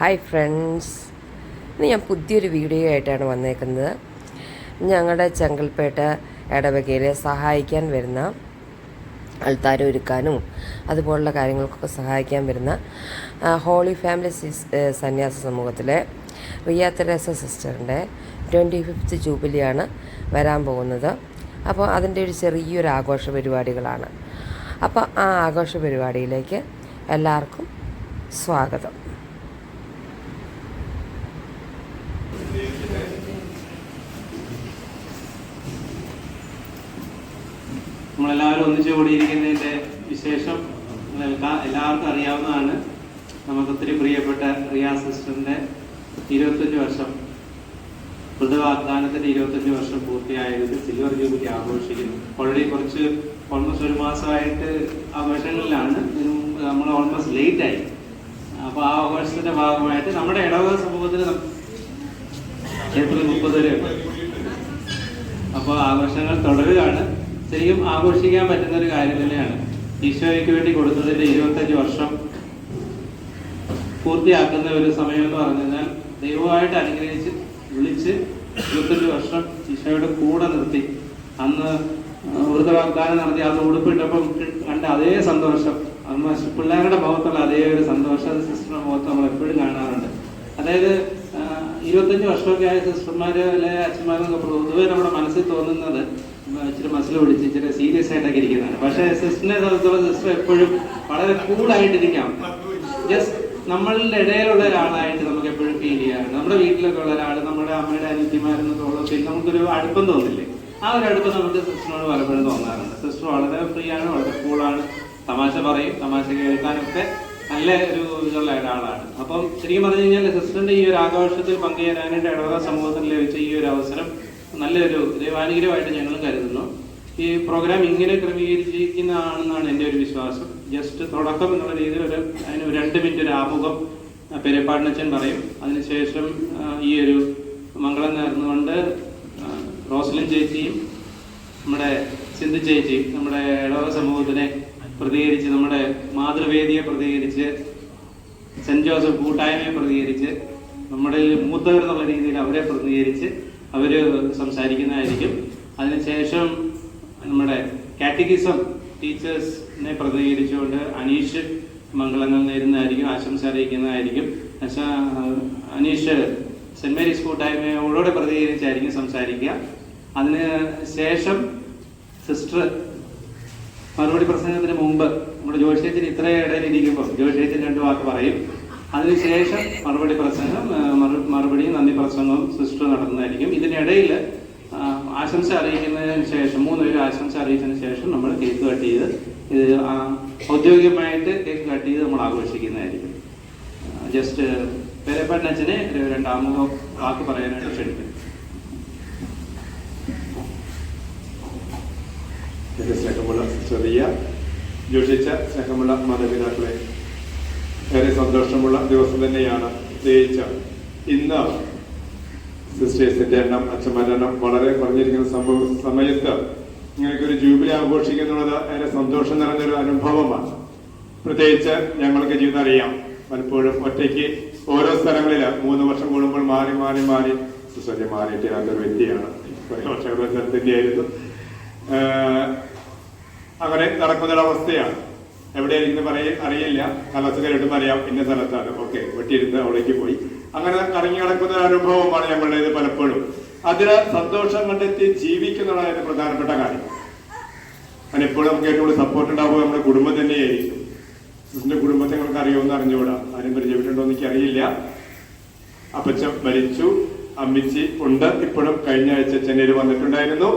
Hi friends ഇന്ന് ഞാൻ പുതിയൊരു വീഡിയോ ആയിട്ടാണ് വന്നേക്കുന്നത്. ഞങ്ങളുടെ ചെങ്കൽപ്പേട്ട ഇടവകയിലെ സഹായിക്കാൻ വരുന്ന അൾത്താരം ഒരുക്കാനും അതുപോലുള്ള കാര്യങ്ങൾക്കൊക്കെ സഹായിക്കാൻ വരുന്ന ഹോളി ഫാമിലി സന്യാസ സമൂഹത്തിലെ റിയ തെരേസ സിസ്റ്ററിന്റെ ട്വന്റി ഫിഫ്ത്ത് ജൂബിലിയാണ് വരാൻ പോകുന്നത്. അപ്പോൾ അതിന്റെ ഒരു ചെറിയൊരു ആഘോഷ പരിപാടികളാണ്. അപ്പോൾ ആ ആഘോഷ പരിപാടിയിലേക്ക് എല്ലാവർക്കും സ്വാഗതം. ഒന്നിച്ചു കൂടിയിരിക്കുന്നതിന്റെ വിശേഷം എല്ലാവർക്കും അറിയാവുന്നതാണ്. നമുക്ക് ഒത്തിരി പ്രിയപ്പെട്ട റിയ സിസ്റ്ററിന്റെ ഇരുപത്തഞ്ച് വർഷം ബുദ്ധവാഗ്ദാനത്തിന്റെ ഇരുപത്തഞ്ച് വർഷം പൂർത്തിയായത് സിൽവർ ജൂബിലി ആഘോഷിക്കുന്നു. ഓൾറെഡി കുറച്ച് ഓൾമോസ്റ്റ് ഒരു മാസമായിട്ട് ആഘോഷങ്ങളിലാണ് നമ്മൾ ഓൾമോസ്റ്റ് ലേറ്റ് ആയി. അപ്പോൾ ആ ആഘോഷത്തിന്റെ ഭാഗമായിട്ട് നമ്മുടെ ഇടവക സമൂഹത്തിൽ ഏപ്രിൽ മുപ്പത് വരെ. അപ്പോൾ ആഘോഷങ്ങൾ തുടരുകയാണ്. ശരിക്കും ആഘോഷിക്കാൻ പറ്റുന്ന ഒരു കാര്യം തന്നെയാണ്. ഈശോയ്ക്ക് വേണ്ടി കൊടുത്തതിന്റെ ഇരുപത്തഞ്ച് വർഷം പൂർത്തിയാക്കുന്ന ഒരു സമയം എന്ന് പറഞ്ഞു കഴിഞ്ഞാൽ ദൈവമായിട്ട് അനുഗ്രഹിച്ച് വിളിച്ച് ഇരുപത്തഞ്ച് വർഷം ഈശോയുടെ കൂടെ നിർത്തി. അന്ന് വൃദ്ധ വാഗ്ദാനം നടത്തി അത് ഉടുപ്പിട്ടപ്പം കണ്ട അതേ സന്തോഷം. അന്ന് പിള്ളേരുടെ മുഖത്തുള്ള അതേ ഒരു സന്തോഷം സിസ്റ്ററുടെ മുഖത്ത് നമ്മൾ എപ്പോഴും കാണാറുണ്ട്. അതായത് ഇരുപത്തഞ്ച് വർഷമൊക്കെ ആയ സിസ്റ്റർമാര് അല്ലെ അച്ഛന്മാരൊക്കെ പൊതുവെ നമ്മുടെ മനസ്സിൽ തോന്നുന്നത് ഇച്ചിരി മസിൽ പിടിച്ച് ഇച്ചിരി സീരിയസ് ആയിട്ടൊക്കെ ഇരിക്കുന്നതാണ്. പക്ഷെ സിസ്റ്ററിനെ സംബന്ധിച്ചോളം സിസ്റ്റർ എപ്പോഴും വളരെ കൂളായിട്ടിരിക്കാം. ജസ്റ്റ് നമ്മളുടെ ഇടയിലുള്ള ഒരാളായിട്ട് നമുക്ക് എപ്പോഴും ഫീൽ ചെയ്യാറുണ്ട്. നമ്മുടെ വീട്ടിലൊക്കെ ഉള്ള ഒരാൾ നമ്മുടെ അമ്മയുടെ അനിയത്തിമാരെന്ന് തോന്നുമ്പോൾ നമുക്കൊരു അടുപ്പം തോന്നില്ലേ? ആ ഒരു അടുപ്പം നമുക്ക് സിസ്റ്ററിനോട് പലപ്പോഴും തോന്നാറുണ്ട്. സിസ്റ്റർ വളരെ ഫ്രീ ആണ് വളരെ കൂളാണ്. തമാശ പറയും തമാശ കേൾക്കാനൊക്കെ നല്ല ഒരു ഇതുള്ള ഒരാളാണ്. അപ്പം ശരിക്കും പറഞ്ഞു കഴിഞ്ഞാൽ സിസ്റ്ററിന്റെ ഈ ഒരു ആഘോഷത്തിൽ പങ്കുചേരാനായിട്ട് ഇടവക സമൂഹത്തിൽ ലഭിച്ച ഈ ഒരു അവസരം നല്ലൊരു ദൈവാനുഗ്രഹമായിട്ട് ഞങ്ങളും കരുതുന്നു. ഈ പ്രോഗ്രാം ഇങ്ങനെ ക്രമീകരിച്ചിരിക്കുന്നതാണെന്നാണ് എന്റെ ഒരു വിശ്വാസം. ജസ്റ്റ് തുടക്കം എന്നുള്ള രീതിയിൽ ഒരു അതിന് രണ്ട് മിനിറ്റ് ഒരു ആമുഖം ആ, പെരപ്പാടിനച്ഛൻ പറയും. അതിനുശേഷം ഈ ഒരു മംഗളം നേർന്നുകൊണ്ട് റോസ്ലിൻ ചേച്ചിയും നമ്മുടെ സിന്ധു ചേച്ചിയും നമ്മുടെ ഇടവ സമൂഹത്തിനെ പ്രതികരിച്ച് നമ്മുടെ മാതൃവേദിയെ പ്രതികരിച്ച് സെന്റ് ജോസഫ് കൂട്ടായ്മയെ പ്രതികരിച്ച് നമ്മുടെ മൂത്തവർ എന്നുള്ള രീതിയിൽ അവരെ പ്രതികരിച്ച് അവർ സംസാരിക്കുന്നതായിരിക്കും. അതിനുശേഷം നമ്മുടെ കാറ്റഗിസം ടീച്ചേഴ്സിനെ പ്രതികരിച്ചുകൊണ്ട് അനീഷ് മംഗളങ്ങൾ നേരുന്നതായിരിക്കും ആശംസ അറിയിക്കുന്നതായിരിക്കും. പക്ഷേ, അനീഷ് സെന്റ് മേരീസ് കൂട്ടായ്മയോടെ പ്രതികരിച്ചായിരിക്കും സംസാരിക്കുക. അതിന് ശേഷം സിസ്റ്റർ മറുപടി പ്രസംഗത്തിന് മുമ്പ് നമ്മുടെ ജോഷേച്ചൻ ഇത്ര ഇടയിലിരിക്കുമ്പോൾ ജോഷേച്ചൻ രണ്ട് വാക്ക് പറയും. അതിനുശേഷം മറുപടി പ്രസംഗം മറുപടിയും നന്ദി പ്രസംഗവും സിസ്റ്റർ നടത്തുന്നതായിരിക്കും. ഇതിനിടയിൽ ആശംസ അറിയിക്കുന്നതിന് ശേഷം മൂന്ന് പേര് ആശംസ അറിയിച്ചതിന് ശേഷം നമ്മൾ കേക്ക് കട്ട് ചെയ്ത് ഇത് ഔദ്യോഗികമായിട്ട് കേക്ക് കട്ട് ചെയ്ത് നമ്മൾ ആഘോഷിക്കുന്നതായിരിക്കും. ജസ്റ്റ് പേരപ്പണ്ണച്ചനെ രണ്ടാമതോ വാക്ക് പറയാനായിട്ട് ക്ഷണിക്കും സ്നേഹമുള്ള ചെറിയ ജോഷിച്ച സ്നേഹമുള്ള മാതാപിതാക്കളെ ഏറെ സന്തോഷമുള്ള ദിവസം തന്നെയാണ് പ്രത്യേകിച്ച് ഇന്ന് സിസ്റ്റേഴ്സിന്റെ എണ്ണം അച്ഛന്മാരുടെ എണ്ണം വളരെ കുറഞ്ഞിരിക്കുന്ന സംഭവ സമയത്ത് ഇങ്ങനെയൊക്കെ ഒരു ജൂബിലി ആഘോഷിക്കുന്നുള്ളത് ഏറെ സന്തോഷം നിറഞ്ഞൊരു അനുഭവമാണ്. പ്രത്യേകിച്ച് ഞങ്ങൾക്ക് ജീവിതം അറിയാം. പലപ്പോഴും ഒറ്റയ്ക്ക് ഓരോ സ്ഥലങ്ങളിൽ മൂന്ന് വർഷം കൂടുമ്പോൾ മാറി മാറി മാറി സോറി മാറിയിട്ട് നല്ലൊരു വ്യക്തിയാണ്. കുറേ വർഷങ്ങൾ ഒരു സ്ഥലത്ത് തന്നെയായിരുന്നു ആഹ് അങ്ങനെ നടക്കുന്നൊരവസ്ഥയാണ്. എവിടെയായിരിക്കും പറയ അറിയില്ല. സ്ഥലത്ത് കേട്ടും അറിയാം ഇന്ന സ്ഥലത്താണ്. ഓക്കെ വെട്ടിയിരുന്ന് അവിടേക്ക് പോയി. അങ്ങനെ കറങ്ങി കിടക്കുന്ന അനുഭവമാണ് ഞങ്ങളുടേത് പലപ്പോഴും. അതിന് സന്തോഷം കണ്ടെത്തി ജീവിക്കുന്നതാണ് അതിന്റെ പ്രധാനപ്പെട്ട കാര്യം. കാരണം എപ്പോഴും നമുക്ക് ഏറ്റവും കൂടുതൽ സപ്പോർട്ട് ഉണ്ടാവുക നമ്മുടെ കുടുംബം തന്നെയായിരിക്കും. സിസ്റ്ററിന്റെ കുടുംബത്തെ നിങ്ങൾക്ക് അറിയുമെന്ന് അറിഞ്ഞുകൂടാ? ആരും പരിചയപ്പെട്ടുണ്ടോ എന്ന് എനിക്കറിയില്ല. അപ്പച്ച മരിച്ചു. അമ്മിച്ചി ഉണ്ട്. ഇപ്പോഴും കഴിഞ്ഞ ആഴ്ച ചെന്നൈയിൽ വന്നിട്ടുണ്ടായിരുന്നു.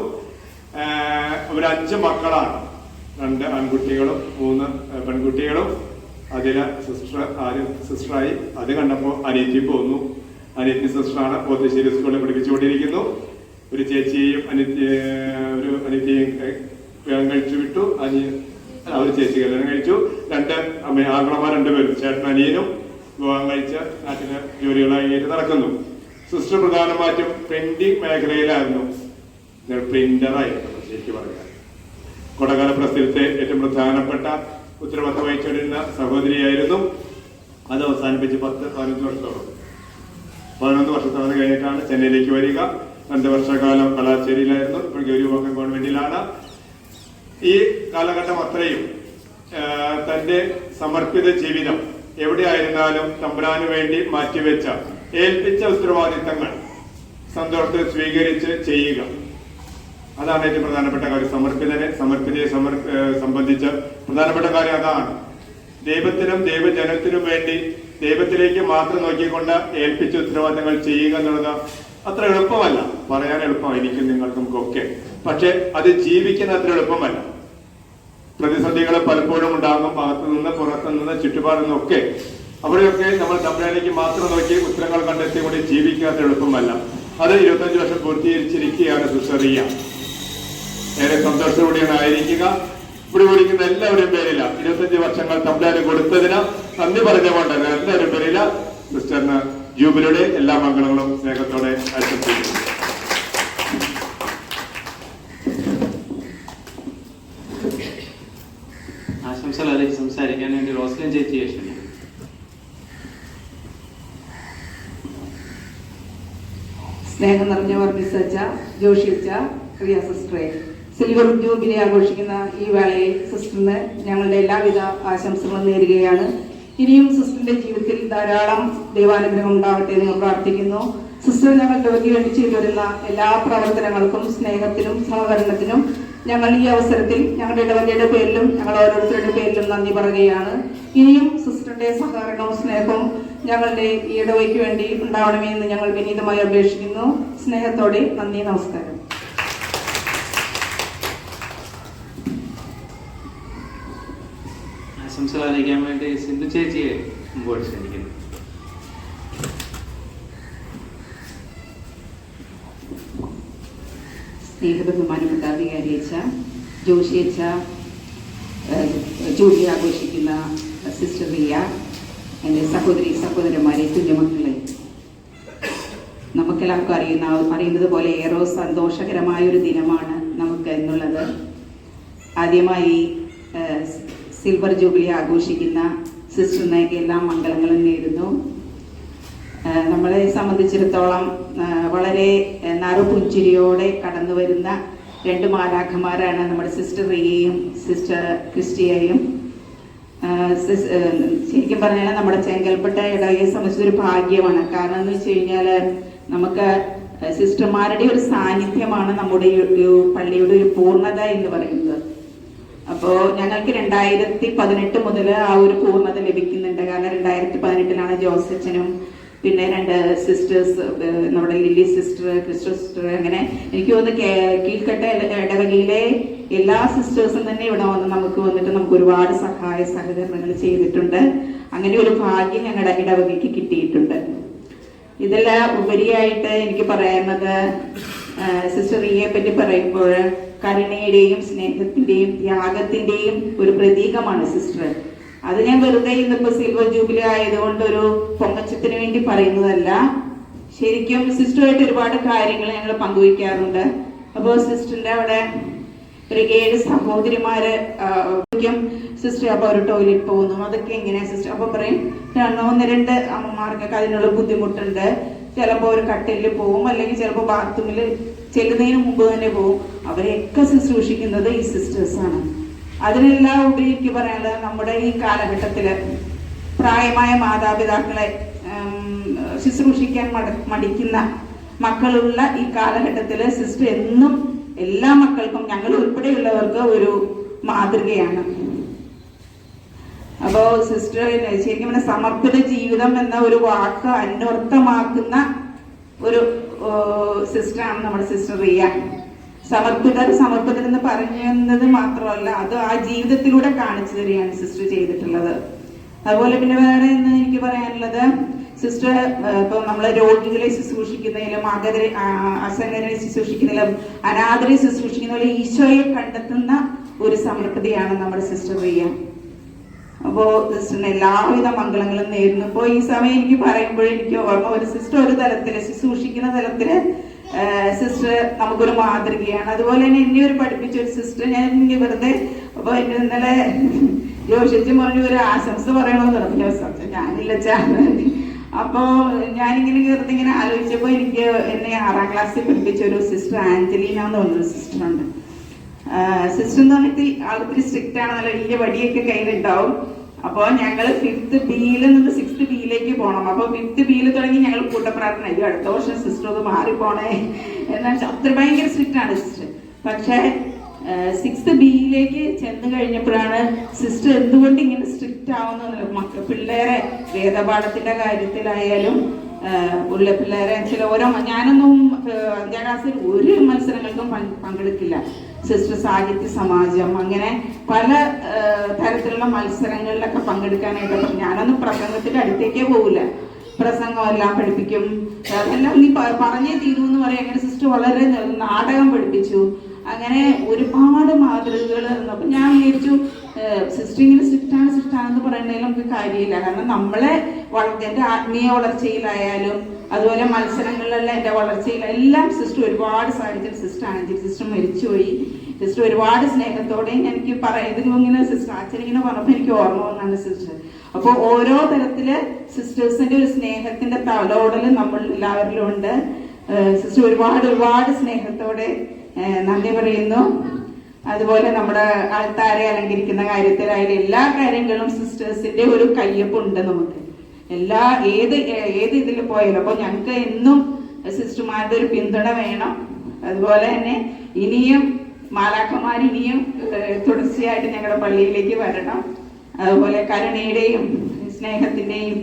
അഞ്ച് മക്കളാണ്. രണ്ട് ആൺകുട്ടികളും മൂന്ന് പെൺകുട്ടികളും. അതിൽ സിസ്റ്റർ ആര് സിസ്റ്ററായി. അത് കണ്ടപ്പോൾ അനിയത്തി പോന്നു. അനിയത്തി സിസ്റ്ററാണ് പോത്തശ്ശേരി സ്കൂളിൽ പഠിപ്പിച്ചുകൊണ്ടിരിക്കുന്നു. ഒരു ചേച്ചിയെയും അനിയത്തി ഒരു അനിയത്തിയും ക- കഴിച്ചു വിട്ടു. അനി അവർ ചേച്ചി കല്യാണം കഴിച്ചു. രണ്ട് അമ്മ ആങ്ങളമാർ രണ്ടുപേരും ചേട്ടൻ അനിയനും വിവാഹം കഴിച്ച നാട്ടിലെ ജോലികളായി നടക്കുന്നു. സിസ്റ്റർ പ്രധാനമായിട്ടും പ്രിന്റിംഗ് മേഖലയിലായിരുന്നു. പ്രിന്ററായിരുന്നു ശരിക്കും പറയാൻ. കൊടകര പ്രസ്ഥാനത്തെ ഏറ്റവും പ്രധാനപ്പെട്ട ഉത്തരവാദിത്തം വഹിച്ചുകൊണ്ടിരുന്ന സഹോദരിയായിരുന്നു. അത് അവസാനിപ്പിച്ച് പത്ത് പതിനഞ്ച് വർഷത്തോളം. പതിനൊന്ന് വർഷത്തോളം കഴിഞ്ഞിട്ടാണ് ചെന്നൈയിലേക്ക് വരിക. രണ്ട് വർഷക്കാലം കലാശ്ശേരിയിലായിരുന്നു ഇപ്പോൾ ഗൗരിവാക്കം ഗവൺമെന്റിലാണ്. ഈ കാലഘട്ടം അത്രയും തന്റെ സമർപ്പിത ജീവിതം എവിടെയായിരുന്നാലും തമ്പുരാന് വേണ്ടി മാറ്റിവെച്ച ഏൽപ്പിച്ച ഉത്തരവാദിത്തങ്ങൾ സന്തോഷത്തെ സ്വീകരിച്ച് ചെയ്യുക. അതാണ് ഏറ്റവും പ്രധാനപ്പെട്ട കാര്യം. സമർപ്പിതനെ സമർപ്പിതയെ സമർ സംബന്ധിച്ച് പ്രധാനപ്പെട്ട കാര്യം അതാണ്. ദൈവത്തിനും ദൈവജനത്തിനും വേണ്ടി ദൈവത്തിലേക്ക് മാത്രം നോക്കിക്കൊണ്ട് ഏൽപ്പിച്ച ഉത്തരവാദിത്തങ്ങൾ ചെയ്യുക എന്നുള്ളത് അത്ര എളുപ്പമല്ല. പറയാൻ എളുപ്പമായിരിക്കും നിങ്ങൾക്കും ഒക്കെ പക്ഷെ അത് ജീവിക്കുന്ന അത്ര എളുപ്പമല്ല. പ്രതിസന്ധികൾ പലപ്പോഴും ഉണ്ടാകും. ഭാഗത്തു നിന്ന് പുറത്തു നിന്ന് ചുറ്റുപാടിൽ നിന്നൊക്കെ അവിടെയൊക്കെ നമ്മൾ തമ്മിലേക്ക് മാത്രം നോക്കി ഉത്തരങ്ങൾ കണ്ടെത്തിക്കൊണ്ട് ജീവിക്കാത്ത എളുപ്പമല്ല. അത് ഇരുപത്തഞ്ച് വർഷം പൂർത്തീകരിച്ചിരിക്കുകയാണ് സുസറിയ ഏറെ സന്തോഷത്തോടെയാണ് ആയിരിക്കുക. ഇവിടെ വിളിക്കുന്ന എല്ലാവരുടെയും പേരില. ഇരുപത്തഞ്ച് വർഷങ്ങൾ തമ്പാന് കൊടുത്തതിന് നന്ദി പറഞ്ഞുകൊണ്ട് എല്ലാവരും പേരില സിസ്റ്ററിന് ജൂബിലിയുടെ എല്ലാ മംഗളങ്ങളും സ്നേഹത്തോടെ ആശംസിക്കുന്നു. ആശംസകൾ അറിയിച്ച് സംസാരിക്കാൻ വേണ്ടി റോസ്ലിൻ ചേച്ചിയെ ക്ഷണിക്കുന്നു സ്നേഹം നിറഞ്ഞ വർഗീസച്ച ജോഷിച്ച പ്രിയ സിസ്റ്ററെ സിൽവർ ജൂബിലി ആഘോഷിക്കുന്ന ഈ വേളയിൽ സിസ്റ്ററിന് ഞങ്ങളുടെ എല്ലാവിധ ആശംസകളും നേരുകയാണ്. ഇനിയും സിസ്റ്ററിന്റെ ജീവിതത്തിൽ ധാരാളം ദൈവാനുഗ്രഹം ഉണ്ടാവട്ടെ എന്ന് പ്രാർത്ഥിക്കുന്നു. സിസ്റ്റർ ഞങ്ങൾ ലോകി വേണ്ടി ചെയ്തു വരുന്ന എല്ലാ പ്രവർത്തനങ്ങൾക്കും സ്നേഹത്തിനും സഹകരണത്തിനും ഞങ്ങൾ ഈ അവസരത്തിൽ ഞങ്ങളുടെ ഇടവകയുടെ പേരിലും ഞങ്ങൾ ഓരോരുത്തരുടെ പേരിലും നന്ദി പറയുകയാണ്. ഇനിയും സിസ്റ്ററിന്റെ സഹകരണവും സ്നേഹവും ഞങ്ങളുടെ ഈ ഇടവയ്ക്ക് വേണ്ടി ഉണ്ടാവണമെന്ന് ഞങ്ങൾ വിനീതമായി അപേക്ഷിക്കുന്നു. സ്നേഹത്തോടെ നന്ദി നമസ്കാരം. അറിയിക്കാൻ വേണ്ടി സിന്ധു ചേച്ചിയെ മുമ്പോട്ട് ക്ഷണിക്കുന്നു. സ്നേഹബന്ധുമാനപ്പെട്ടാധികാരി അച്ഛ ജോഷി അച്ഛ ജോലി ആഘോഷിക്കുന്ന സിസ്റ്റർ റിയ എന്റെ സഹോദരി സഹോദരന്മാരെ തുല്യമക്കളെ നമുക്കെല്ലാവർക്കും അറിയുന്ന അറിയുന്നത് പോലെ ഏറെ സന്തോഷകരമായ ഒരു ദിനമാണ് നമുക്ക് എന്നുള്ളത്. ആദ്യമായി സിൽവർ ജൂബിലി ആഘോഷിക്കുന്ന സിസ്റ്ററിനെ എല്ലാ മംഗളങ്ങളും നേരുന്നു. നമ്മളെ സംബന്ധിച്ചിടത്തോളം വളരെ നറുപുഞ്ചിരിയോടെ കടന്നു വരുന്ന രണ്ട് മാലാഖമാരാണ് നമ്മുടെ സിസ്റ്റർ റിയയും സിസ്റ്റർ ക്രിസ്റ്റിയയും. ശരിക്കും പറഞ്ഞാൽ നമ്മുടെ ചെങ്കൽപ്പെട്ട ഇടയെ സംബന്ധിച്ചൊരു ഭാഗ്യമാണ്. കാരണം എന്ന് വെച്ച് കഴിഞ്ഞാൽ നമുക്ക് സിസ്റ്റർമാരുടെ ഒരു സാന്നിധ്യമാണ് നമ്മുടെ ഈ പള്ളിയുടെ ഒരു പൂർണത എന്ന് പറയുന്നത്. അപ്പോൾ ഞങ്ങൾക്ക് രണ്ടായിരത്തി പതിനെട്ട് മുതൽ ആ ഒരു പൂർണത ലഭിക്കുന്നുണ്ട്. കാരണം രണ്ടായിരത്തി പതിനെട്ടിലാണ് ജോസച്ചനും പിന്നെ രണ്ട് സിസ്റ്റേഴ്സ് നമ്മുടെ ലില്ലി സിസ്റ്റർ ക്രിസ്റ്റോ സിസ്റ്റർ അങ്ങനെ എനിക്ക് തോന്നുന്നു കീഴ്ക്കട്ട ഇട- ഇടവകയിലെ എല്ലാ സിസ്റ്റേഴ്സും തന്നെ ഇവിടെ വന്ന് നമുക്ക് വന്നിട്ട് നമുക്ക് ഒരുപാട് സഹായ സഹകരണങ്ങൾ ചെയ്തിട്ടുണ്ട്. അങ്ങനെ ഒരു ഭാഗ്യം ഞങ്ങളുടെ ഇടവകയ്ക്ക് കിട്ടിയിട്ടുണ്ട്. ഇതെല്ലാം ഉപരിയായിട്ട് എനിക്ക് പറയുന്നത് സിസ്റ്റർ റിയെ പറ്റി പറയുമ്പോൾ കരുണയുടെയും സ്നേഹത്തിന്റെയും ത്യാഗത്തിന്റെയും ഒരു പ്രതീകമാണ് സിസ്റ്റർ. അത് ഞാൻ വെറുതെ ഇന്നിപ്പോ സിൽവർ ജൂബിലി ആയതുകൊണ്ട് ഒരു പൊങ്ങച്ചത്തിന് വേണ്ടി പറയുന്നതല്ല. ശരിക്കും സിസ്റ്ററുമായിട്ട് ഒരുപാട് കാര്യങ്ങൾ ഞങ്ങൾ പങ്കുവയ്ക്കാറുണ്ട്. അപ്പോൾ സിസ്റ്ററിന്റെ അവിടെ ഒരു ഏഴ് സഹോദരിമാര് സിസ്റ്റർ അപ്പൊ ഒരു ടോയ്ലറ്റ് പോകുന്നു. അതൊക്കെ എങ്ങനെയാ സിസ്റ്റർ? അപ്പൊ പറയും രണ്ടോ ഒന്ന് രണ്ട് അമ്മമാർക്കൊക്കെ അതിനുള്ള ബുദ്ധിമുട്ടുണ്ട്. ചിലപ്പോൾ ഒരു കട്ടിലിൽ പോവും അല്ലെങ്കിൽ ചിലപ്പോൾ ബാത്റൂമിൽ ചെല്ലുന്നതിന് മുമ്പ് തന്നെ പോവും. അവരെയൊക്കെ ശുശ്രൂഷിക്കുന്നത് ഈ സിസ്റ്റേഴ്സാണ് അതിനെല്ലാം കൂടി എനിക്ക് പറയാനുള്ളത് നമ്മുടെ ഈ കാലഘട്ടത്തിൽ പ്രായമായ മാതാപിതാക്കളെ ശുശ്രൂഷിക്കാൻ മട- മടിക്കുന്ന മക്കളുള്ള ഈ കാലഘട്ടത്തിൽ സിസ്റ്റർ എന്നും എല്ലാ മക്കൾക്കും ഞങ്ങൾ ഉൾപ്പെടെയുള്ളവർക്ക് ഒരു മാതൃകയാണ്. അപ്പോ സിസ്റ്റർ ശരിക്കും സമർപ്പിത ജീവിതം എന്ന ഒരു വാക്ക് അന്വർത്ഥമാക്കുന്ന ഒരു സിസ്റ്ററാണ് നമ്മുടെ സിസ്റ്റർ റിയ. സമർപ്പിതർ സമർപ്പിതർ എന്ന് പറഞ്ഞത് മാത്രമല്ല അത് ആ ജീവിതത്തിലൂടെ കാണിച്ചു തരികയാണ് സിസ്റ്റർ ചെയ്തിട്ടുള്ളത്. അതുപോലെ പിന്നെ വേറെ എന്ന് എനിക്ക് പറയാനുള്ളത്? സിസ്റ്റർ ഇപ്പൊ നമ്മളെ രോഗികളെ ശുശ്രൂഷിക്കുന്നതിലും അഗതരെ അസംഗരെ ശുശ്രൂഷിക്കുന്നതിലും അനാഥരെ ശുശ്രൂഷിക്കുന്നതിലും ഈശോയെ കണ്ടെത്തുന്ന ഒരു സമർപ്പിതയാണ് നമ്മുടെ സിസ്റ്റർ റിയ. അപ്പോ സിസ്റ്ററിന് എല്ലാവിധ മംഗളങ്ങളും നേരുന്നു. ഇപ്പോ ഈ സമയം എനിക്ക് പറയുമ്പോൾ എനിക്ക് ഓർമ്മ ഒരു സിസ്റ്റർ ഒരു തലത്തിൽ ശുശ്രൂഷിക്കുന്ന തലത്തിൽ സിസ്റ്റർ നമുക്കൊരു മാതൃകയാണ്. അതുപോലെ തന്നെ എന്നെ ഒരു പഠിപ്പിച്ച ഒരു സിസ്റ്റർ ഞാൻ വെറുതെ അപ്പൊ എന്നെ ഇന്നലെ ജോഷിച്ചും പറഞ്ഞു ഒരു ആശംസ പറയണമെന്ന് പറഞ്ഞു. ഞാനില്ല ചാ അപ്പോ ഞാനിങ്ങനെ വെറുതെ ഇങ്ങനെ ആലോചിച്ചപ്പോ എനിക്ക് എന്നെ ആറാം ക്ലാസ്സിൽ പഠിപ്പിച്ച ഒരു സിസ്റ്റർ ആഞ്ചലീന എന്ന് പറഞ്ഞൊരു സിസ്റ്റർ ഉണ്ട് സിസ്റ്റർ എന്ന് പറഞ്ഞിട്ട് സ്ട്രിക്റ്റ് ആണ് നല്ല വലിയ വടിയൊക്കെ കയ്യിലുണ്ടാവും. അപ്പോൾ ഞങ്ങൾ ഫിഫ്ത്ത് ബിയിൽ നിന്ന് സിക്സ്ത് ബിയിലേക്ക് പോകണം അപ്പോൾ ഫിഫ്ത്ത് ബിയിൽ തുടങ്ങി ഞങ്ങൾ കൂട്ടപ്രാർത്ഥന. അയ്യോ അടുത്ത വർഷം സിസ്റ്റർ ഒന്ന് മാറിപ്പോണേ. എന്നാൽ അത്ര ഭയങ്കര സ്ട്രിക്റ്റ് ആണ് സിസ്റ്റർ. പക്ഷേ സിക്സ്ത് ബിയിലേക്ക് ചെന്ന് കഴിഞ്ഞപ്പോഴാണ് സിസ്റ്റർ എന്തുകൊണ്ട് ഇങ്ങനെ സ്ട്രിക്റ്റ് ആവുന്നത് മക്ക പിള്ളേരെ വേദപാഠത്തിന്റെ കാര്യത്തിലായാലും ഉള്ള പിള്ളേരെ ചില ഓരോ ഞാനൊന്നും അഞ്ചാം ക്ലാസ്സിൽ ഒരു മത്സരങ്ങൾക്കും പങ്കെടുക്കില്ല. സിസ്റ്റർ സാഹിത്യ സമാജം അങ്ങനെ പല തരത്തിലുള്ള മത്സരങ്ങളിലൊക്കെ പങ്കെടുക്കാനായിട്ട് ഞാനൊന്നും പ്രസംഗത്തിന്റെ അടുത്തേക്കേ പോകില്ല പ്രസംഗം എല്ലാം പഠിപ്പിക്കും. അതെല്ലാം നീ പറഞ്ഞേ തീരൂ എന്ന് പറയാം അങ്ങനെ സിസ്റ്റർ വളരെ നാടകം പഠിപ്പിച്ചു. അങ്ങനെ ഒരുപാട് മാതൃകകൾ അപ്പൊ ഞാൻ വിചാരിച്ചു സിസ്റ്റർ ഇങ്ങനെ സ്ട്രിക്റ്റാണ് സ്ട്രിക്റ്റാണെന്ന് പറയുന്നതിൽ നമുക്ക് കാര്യമില്ല. കാരണം നമ്മളെ എന്റെ ആത്മീയ വളർച്ചയിലായാലും അതുപോലെ മത്സരങ്ങളിലുള്ള എന്റെ വളർച്ചയിൽ എല്ലാം സിസ്റ്റർ ഒരുപാട് സാധിച്ചൊരു സിസ്റ്റർ എനിക്ക് സിസ്റ്റർ മരിച്ചുപോയി. സിസ്റ്റർ ഒരുപാട് സ്നേഹത്തോടെ എനിക്ക് പറയുന്നതിനും ഇങ്ങനെ സിസ്റ്റർ അച്ഛൻ ഇങ്ങനെ പറഞ്ഞപ്പോൾ എനിക്ക് ഓർമ്മ വന്നാണ് സിസ്റ്റർ അപ്പോൾ ഓരോ തരത്തിൽ സിസ്റ്റേഴ്സിന്റെ ഒരു സ്നേഹത്തിന്റെ തലോടൽ നമ്മൾ എല്ലാവരിലും ഉണ്ട്. സിസ്റ്റർ ഒരുപാട് ഒരുപാട് സ്നേഹത്തോടെ നന്ദി പറയുന്നു. അതുപോലെ നമ്മുടെ ആൾത്താരെ അലങ്കരിക്കുന്ന കാര്യത്തിലായാലും എല്ലാ കാര്യങ്ങളും സിസ്റ്റേഴ്സിന്റെ ഒരു കയ്യൊപ്പുണ്ട് നമുക്ക്. എല്ലാ ഏത് ഏത് ഇതിൽ പോയാലും. അപ്പോൾ ഞങ്ങൾക്ക് എന്നും സിസ്റ്റർമാരുടെ ഒരു പിന്തുണ വേണം. അതുപോലെ തന്നെ ഇനിയും മാലാക്കന്മാർ ഇനിയും തുടർച്ചയായിട്ട് ഞങ്ങളുടെ പള്ളിയിലേക്ക് വരണം. അതുപോലെ കരുണയുടെയും സ്നേഹത്തിന്റെയും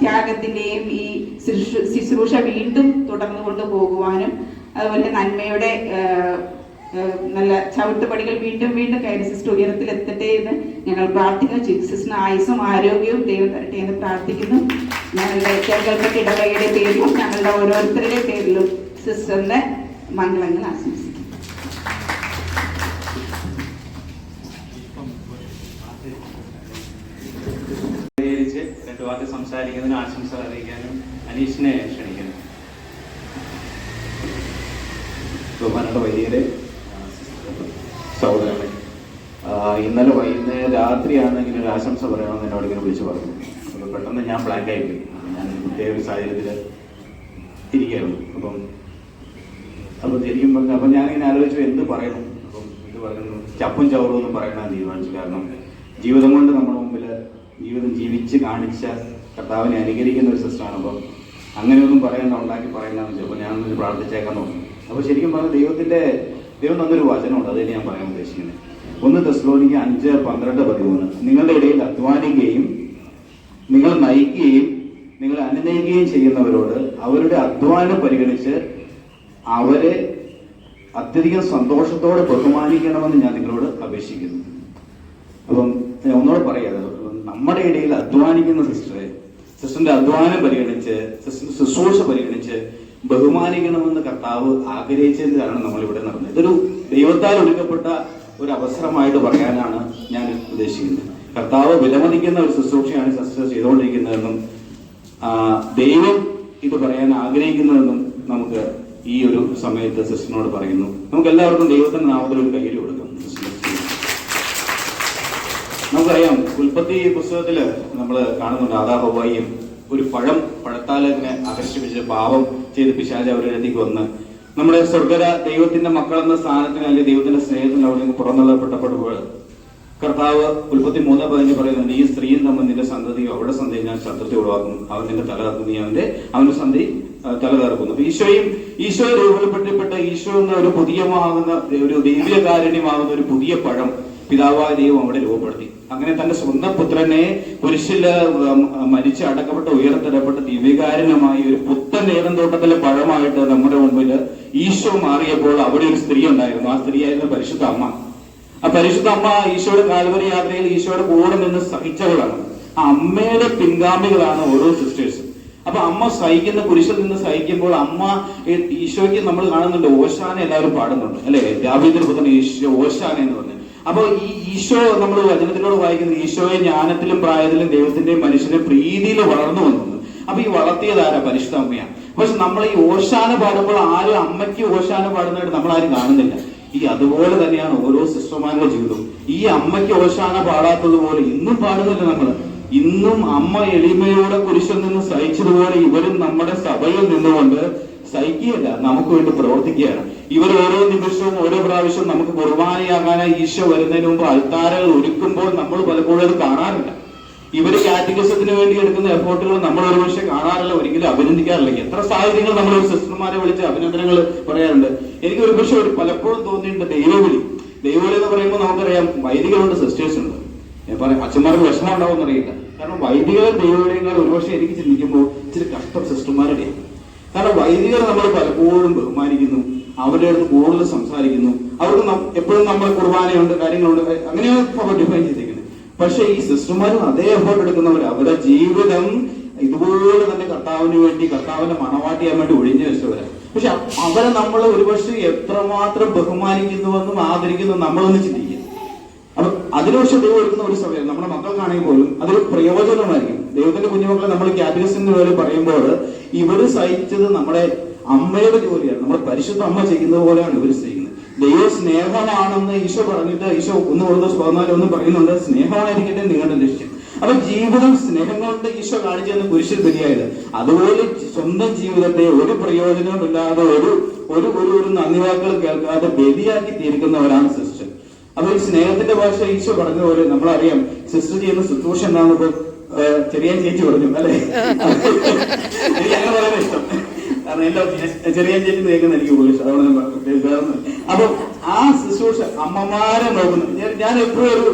ത്യാഗത്തിന്റെയും ഈ ശുശ്രൂ- ശുശ്രൂഷ വീണ്ടും തുടർന്നു കൊണ്ടുപോകുവാനും അതുപോലെ നന്മയുടെ നല്ല ചവിട്ടുപടികൾ വീണ്ടും വീണ്ടും കയറി സിസ്റ്റർ ഉയരത്തിലെത്തട്ടെ എന്ന് ഞങ്ങൾ പ്രാർത്ഥിക്കുന്നു. സിസ്റ്ററിന് ആയുസും ആരോഗ്യവും ദൈവം തരട്ടെ എന്ന് പ്രാർത്ഥിക്കുന്നു. ഞങ്ങളുടെ ചെറുകൽപ്പെട്ട ഇടവകയുടെ പേരിലും ഞങ്ങളുടെ ഓരോരുത്തരുടെ പേരിലും സിസ്റ്ററിന്റെ മംഗളങ്ങൾ ആശംസിക്കുന്നു. രണ്ട് വാക്ക് സംസാരിക്കുന്നതിന് ആശംസ അറിയിക്കാനും അനീഷിനെ ക്ഷണിക്കുന്നു. ബഹുമാനയുടെ വൈദ്യരെ സഹോദരങ്ങളെ ആ, ഇന്നലെ വൈകുന്നേരം രാത്രിയാണ് ഇങ്ങനെ ഒരു ആശംസ പറയണമെന്ന് എന്നോട് ഇങ്ങനെ വിളിച്ചു പറഞ്ഞു. അപ്പോൾ പെട്ടെന്ന് ഞാൻ ബ്ലാങ്ക് ആയി പോയി. ഞാൻ പ്രത്യേക ഒരു സാഹചര്യത്തിൽ ഇരിക്കുകയായിരുന്നു. അപ്പം അപ്പോൾ ശരിക്കും പറഞ്ഞു അപ്പം ഞാനിങ്ങനെ ആലോചിച്ചു എന്ത് പറയണം? അപ്പം ഇത് പറയുന്നു ചപ്പും ചവറും ഒന്നും പറയണമെന്ന് തീരുമാനിച്ചു. കാരണം ജീവിതം കൊണ്ട് നമ്മുടെ മുമ്പിൽ ജീവിതം ജീവിച്ച് കാണിച്ച കർത്താവിനെ അനുകരിക്കുന്ന ഒരു സിസ്റ്ററാണ്. അപ്പം അങ്ങനെയൊന്നും പറയണ്ട ഉണ്ടാക്കി പറയണ്ടെന്ന് വെച്ചു. അപ്പോൾ ഞാനൊന്ന് പ്രാർത്ഥിച്ചേക്കാൻ നോക്കി. അപ്പോൾ ശരിക്കും പറഞ്ഞാൽ ദൈവത്തിന്റെ ദൈവം തന്നൊരു വചനമുണ്ട്. അതേ ഞാൻ പറയാൻ ഉദ്ദേശിക്കുന്നത്. ഒന്ന് തെസ്ലോനിക്ക് അഞ്ച് പന്ത്രണ്ട് പതിമൂന്ന്. നിങ്ങളുടെ ഇടയിൽ അധ്വാനിക്കുകയും നിങ്ങൾ നയിക്കുകയും നിങ്ങൾ അനുനയിക്കുകയും ചെയ്യുന്നവരോട് അവരുടെ അധ്വാനം പരിഗണിച്ച് അവരെ അത്യധികം സന്തോഷത്തോടെ ബഹുമാനിക്കണമെന്ന് ഞാൻ നിങ്ങളോട് അപേക്ഷിക്കുന്നു. അപ്പം ഞാൻ ഒന്നുകൂടെ പറയാതെ നമ്മുടെ ഇടയിൽ അധ്വാനിക്കുന്ന സിസ്റ്ററെ സിസ്റ്ററിന്റെ അധ്വാനം പരിഗണിച്ച് ശുശ്രൂഷ പരിഗണിച്ച് ബഹുമാനിക്കണമെന്ന് കർത്താവ് നമ്മൾ ഇവിടെ നടന്നത് ഇതൊരു ദൈവത്താൽ ഒരുക്കപ്പെട്ട ഒരു അവസരമായിട്ട് പറയാനാണ് ഞാൻ ഉദ്ദേശിക്കുന്നത്. കർത്താവ് വിലമതിക്കുന്ന ഒരു ശുശ്രൂഷയാണ് സിസ്റ്റർ ചെയ്തുകൊണ്ടിരിക്കുന്നതെന്നും ദൈവം ഇത് പറയാൻ ആഗ്രഹിക്കുന്നതെന്നും നമുക്ക് ഈ ഒരു സമയത്ത് സിസ്റ്ററിനോട് പറയുന്നു. നമുക്ക് എല്ലാവർക്കും ദൈവത്തിന്റെ നാമത്തിൽ ഒരു കയ്യിൽ കൊടുക്കാം. നമുക്കറിയാം ഉൽപ്പത്തി പുസ്തകത്തിൽ നമ്മൾ കാണുന്നുണ്ട് ആദാ ഹോവായിയും ഒരു പഴം പഴത്താൽ ഇങ്ങനെ ആകർഷിപ്പിച്ച് പാപം ചെയ്ത് പിശാച് അവരുടെ വന്ന് നമ്മുടെ സ്വർഗര ദൈവത്തിന്റെ മക്കളെന്ന സ്ഥാനത്തിന് അല്ലെങ്കിൽ ദൈവത്തിന്റെ സ്നേഹത്തിന് അവിടെ നിന്ന് പുറന്തള്ളപ്പെട്ടപ്പോൾ കർത്താവ് ഉൽപ്പത്തി മൂന്ന് പതിനഞ്ച് പറയുന്നുണ്ട് ഈ സ്ത്രീയും തമ്മിൽ നിന്റെ സന്തതിയും അവരുടെ സന്ധി ഞാൻ ശത്രുത്തെ ഉളവാക്കും അവൻ നിന്റെ തല കറക്കുന്നു അവന്റെ അവന്റെ സന്ധി തല കറക്കുന്നു അപ്പൊ ഈശോയും ഈശോ രൂപപ്പെടുത്തപ്പെട്ട ഈശോ എന്ന ഒരു പുതിയമാകുന്ന ഒരു ദൈവകാരുണ്യമാകുന്ന ഒരു പുതിയ പഴം പിതാവായ ദൈവം അവിടെ രൂപപ്പെടുത്തി. അങ്ങനെ തന്റെ സ്വന്തം പുത്രനെ കുരിശിൽ മരിച്ച് അടക്കപ്പെട്ട് ഉയർത്തിടപ്പെട്ട് ദിവ്യകാരനമായി ഒരു പുത്തൻ ഏതം തോട്ടത്തിലെ പഴമായിട്ട് നമ്മുടെ മുമ്പിൽ ഈശോ മാറിയപ്പോൾ അവിടെ ഒരു സ്ത്രീ ഉണ്ടായിരുന്നു. ആ സ്ത്രീ ആയിരുന്നു പരിശുദ്ധ അമ്മ. ആ പരിശുദ്ധ അമ്മ ഈശോയുടെ കാൽവരി യാത്രയിൽ ഈശോയുടെ കൂടെ നിന്ന് സഹിച്ചവളാണ്. ആ അമ്മയുടെ പിൻഗാമികളാണ് ഓരോ സിസ്റ്റേഴ്സ് അപ്പൊ അമ്മ സഹിക്കുന്ന കുരിശിൽ നിന്ന് സഹിക്കുമ്പോൾ അമ്മ ഈശോയ്ക്ക് നമ്മൾ കാണുന്നുണ്ട് ഓശാന എല്ലാവരും പാടുന്നുണ്ട്. അല്ലെ? ദാവീദിന് ഈശോ ഓശാന എന്ന് പറഞ്ഞു. അപ്പൊ ഈ ഈശോ നമ്മൾ വചനത്തിലൂടെ വായിക്കുന്നത് ഈശോയെ ജ്ഞാനത്തിലും പ്രായത്തിലും ദൈവത്തിന്റെയും മനുഷ്യന്റെ പ്രീതിയിൽ വളർന്നു വന്നത്. അപ്പൊ ഈ വളർത്തിയതാരാ പരിശുദ്ധ അമ്മയാണ്. പക്ഷെ നമ്മൾ ഈ ഓശാന പാടുമ്പോൾ ആരും അമ്മയ്ക്ക് ഓശാന പാടുന്നതായിട്ട് നമ്മൾ ആരും കാണുന്നില്ല. ഈ അതുപോലെ തന്നെയാണ് ഓരോ സിസ്റ്റർമാരുടെ ജീവിതവും. ഈ അമ്മയ്ക്ക് ഓശാന പാടാത്തതുപോലെ ഇന്നും പാടുന്നില്ല നമ്മൾ ഇന്നും അമ്മ എളിമയോടെ കുരിശിൽ നിന്ന് സഹിച്ചതുപോലെ ഇവരും നമ്മുടെ സഭയിൽ നിന്നുകൊണ്ട് സഹിക്കുകയല്ല നമുക്ക് വേണ്ടി പ്രവർത്തിക്കുകയാണ്. ഇവർ ഓരോ നിമിഷവും ഓരോ പ്രാവശ്യവും നമുക്ക് കുർബാനയാകാനായി ഈശോ വരുന്നതിന് മുമ്പ് അൾത്താരകൾ ഒരുക്കുമ്പോൾ നമ്മൾ പലപ്പോഴും അത് കാണാറില്ല. ഇവർ കാറ്റഗറിസത്തിന് വേണ്ടി എടുക്കുന്ന എഫോർട്ടുകൾ നമ്മൾ ഒരു പക്ഷേ കാണാറില്ല ഒരിക്കലും അഭിനന്ദിക്കാറില്ല. എത്ര സാഹചര്യങ്ങൾ നമ്മൾ സിസ്റ്റർമാരെ വിളിച്ച് അഭിനന്ദനങ്ങൾ പറയാറുണ്ട്. എനിക്ക് ഒരുപക്ഷെ ഒരു പലപ്പോഴും തോന്നിയിട്ടുണ്ട് ദൈവവിളി. ദൈവവിളി എന്ന് പറയുമ്പോൾ നമുക്കറിയാം വൈദികരുണ്ട് സിസ്റ്റേഴ്സ് ഉണ്ട്. ഞാൻ പറയാം അച്ഛന്മാർക്ക് വിഷമം ഉണ്ടാവും എന്നറിയില്ല കാരണം വൈദികർ ദൈവവിളിയേക്കാൾ ഒരുപക്ഷെ എനിക്ക് ചിന്തിക്കുമ്പോൾ ഇച്ചിരി കഷ്ടം സിസ്റ്റർമാരുടെ കാരണം വൈദികർ നമ്മൾ പലപ്പോഴും ബഹുമാനിക്കുന്നു അവരുടെ അടുത്ത് കൂടുതൽ സംസാരിക്കുന്നു. അവർക്ക് എപ്പോഴും നമ്മൾ കുർബാനയുണ്ട് കാര്യങ്ങളുണ്ട് അങ്ങനെയാണ് ഇപ്പോൾ ഡിഫൈൻ ചെയ്തിരിക്കുന്നത്. പക്ഷെ ഈ സിസ്റ്റർമാരും അതേ എഫേർട്ട് എടുക്കുന്നവർ അവരുടെ ജീവിതം ഇതുപോലെ തന്നെ കർത്താവിന് വേണ്ടി കർത്താവിന്റെ മണവാട്ടിയാൻ വേണ്ടി ഒഴിഞ്ഞു വെച്ചവരാണ് പക്ഷെ അവരെ നമ്മൾ ഒരുപക്ഷെ എത്രമാത്രം ബഹുമാനിക്കുന്നുവെന്നും ആദരിക്കുന്നു നമ്മളൊന്ന് ചിന്തിക്കുക. അപ്പൊ അതിന് പക്ഷെ ദൈവം എടുക്കുന്ന ഒരു സമയം നമ്മുടെ മക്കൾക്കാണെങ്കിൽ പോലും അതൊരു പ്രയോജനമായിരിക്കും. ദൈവത്തിന്റെ കുഞ്ഞുമക്കളെ നമ്മൾ ക്യാബിനസിന്റെ പേര് പറയുമ്പോൾ ഇവർ സഹിച്ചത് നമ്മുടെ അമ്മയുടെ ജോലിയാണ്. നമ്മുടെ പരിശുദ്ധ അമ്മ ചെയ്യുന്നത് പോലെയാണ് ഇവർ ചെയ്യുന്നത്. ദൈവ സ്നേഹമാണെന്ന് ഈശോ പറഞ്ഞിട്ട് ഈശോ ഒന്ന് കൊടുത്ത പതിനാല് ഒന്നും പറയുന്നുണ്ട് സ്നേഹമായിരിക്കട്ടെ നിങ്ങളുടെ ലക്ഷ്യം. അപ്പൊ ജീവിതം സ്നേഹം കൊണ്ട് ഈശോ കാണിച്ചെന്ന് കുരിശിൽ ബലിയായത് അതുപോലെ സ്വന്തം ജീവിതത്തെ ഒരു പ്രയോജനമില്ലാതെ ഒരു ഒരു ഒരു ഒരു നന്ദി വാക്കുകൾ കേൾക്കാതെ ബലിയാക്കി തീർക്കുന്നവരാണ് സിസ്റ്റർ. അപ്പൊ ഈ സ്നേഹത്തിന്റെ ഭാഷ ഈശോ പറഞ്ഞ പോലെ നമ്മളറിയാം സിസ്റ്റർ ചെയ്യുന്ന ശുശ്രൂഷ എന്താണെന്ന് ഇപ്പൊ ചെറിയ ചേച്ചി പറഞ്ഞു അല്ലെ? എനിക്ക് അങ്ങനെ പറയാൻ ഇഷ്ടം. കാരണം ചെറിയ ചേച്ചി കേൾക്കുന്ന എനിക്ക് ഇഷ്ടം അതുകൊണ്ട് വേറെ. അപ്പൊ ആ ശുശ്രൂഷ അമ്മമാരെ നോക്കുന്നു ഞാൻ എപ്പോഴും ഒരു